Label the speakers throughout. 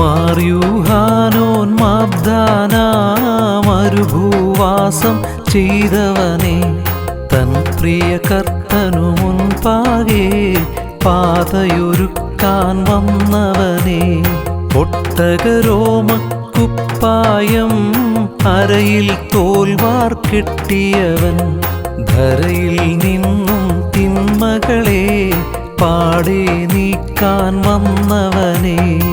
Speaker 1: മാർയൂഹാനോൻ മാബ്ദാന മരുഭൂവാസം ചെയ്തവനെ. തൻ പ്രിയ കർത്തനു മുൻപാകെ പാതയൊരുക്കാൻ വന്നവനെ. ഒട്ടകരോമക്കുപ്പായം അരയിൽ തോൽവാർ കെട്ടിയവൻ. ധരയിൽ നിന്നും തിന്മകളെ പാടെ നീക്കാൻ വന്നവനേ.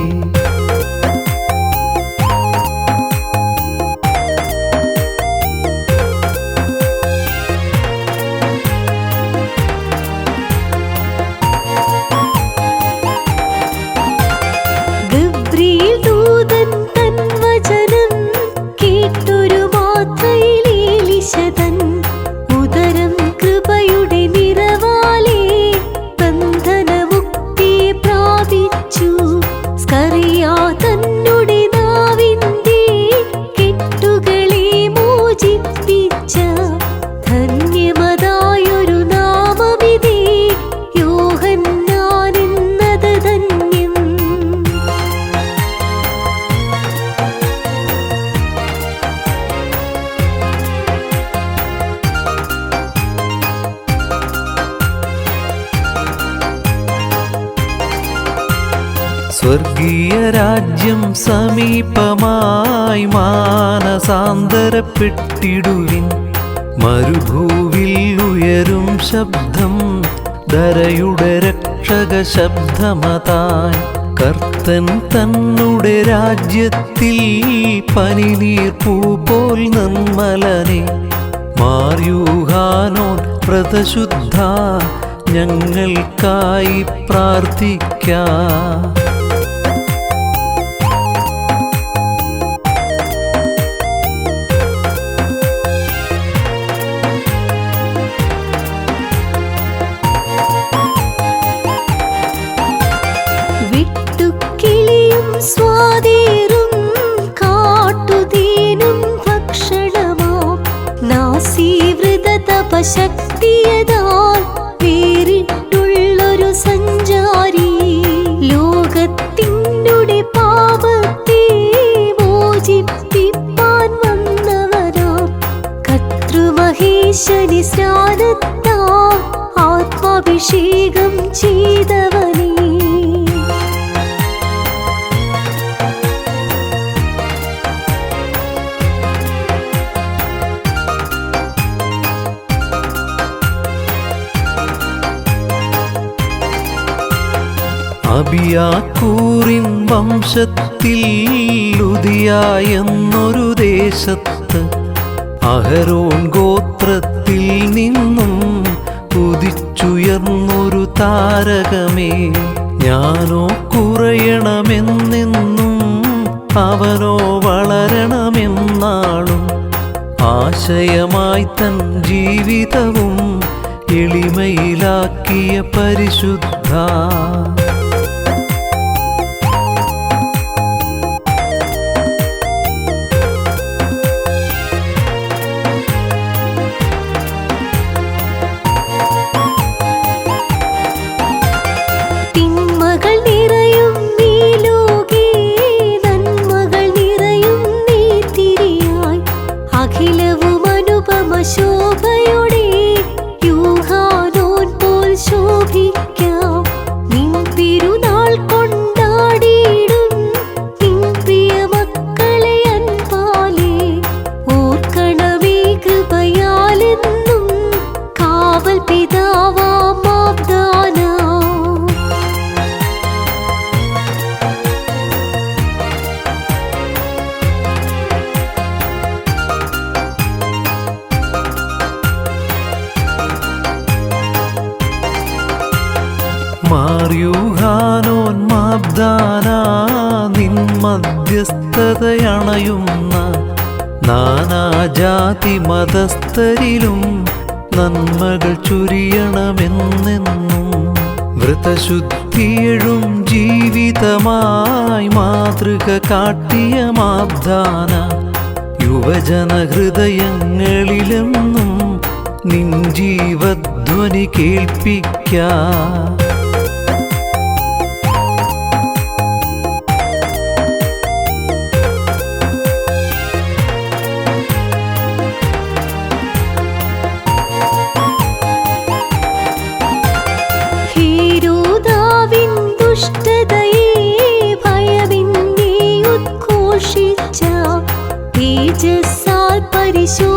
Speaker 1: സ്വർഗീയ രാജ്യം സമീപമായി മാനസാന്തരപ്പെട്ടിടുവിൻ. മരുഭൂവിൽ ഉയരും ശബ്ദം ധരയുടെ രക്ഷക ശബ്ദമതായി കർത്തൻ തന്നുടെ രാജ്യത്തിൽ പനിനീർ പൂ പോൽ നിർമ്മലനെ. മാറിയൂഹാനോ വ്രതശുദ്ധ ഞങ്ങൾക്കായി പ്രാർത്ഥിക്കാം.
Speaker 2: നാസീവൃത തപശക്തിയതാൽ വേറിട്ടുള്ളൊരു സഞ്ചാരി. ലോകത്തിന്റെ പാപത്തെ മോചിപ്പിപ്പാൻ വന്നവരാ കർത്തൃമഹേശനി സ്നാനത്താ ആത്മാഭിഷേകം ചെയ്തവനേ.
Speaker 1: അബിയാക്കൂറിൻ വംശത്തിൽ ലുതിയായെന്നൊരു ദേശത്ത് അഹരോൺ ഗോത്രത്തിൽ നിന്നും ഉദിച്ചുയർന്നൊരു താരകമേ. ഞാനോ കുറയണമെന്നെന്നും അവനോ വളരണമെന്നാണും ആശയമായി തൻ ജീവിതവും എളിമയിലാക്കിയ പരിശുദ്ധ മാറിയൂഹാനോൻ മാബ്ദാന നിൻ മധ്യസ്ഥതയണയുന്ന നാനാജാതി മതസ്ഥരിലും നന്മകൾ ചുരിയണമെന്നെന്നും വ്രതശുദ്ധിയഴും ജീവിതമായി മാതൃക കാട്ടിയ മാബ്ദാന യുവജന ഹൃദയങ്ങളിലെന്നും നിൻ ജീവധ്വനി കേൾപ്പിക്കാം. 最初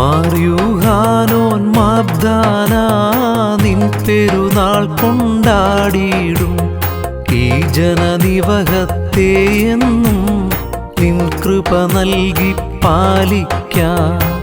Speaker 1: മാറിയുഹാനോൻ മാബ്ദാന നിൻ പെരുന്നാൾ കൊണ്ടാടിയിടും. ഈ ജനനിവഹത്തെ എന്നും നിൻ കൃപ നൽകി പാലിക്കാം.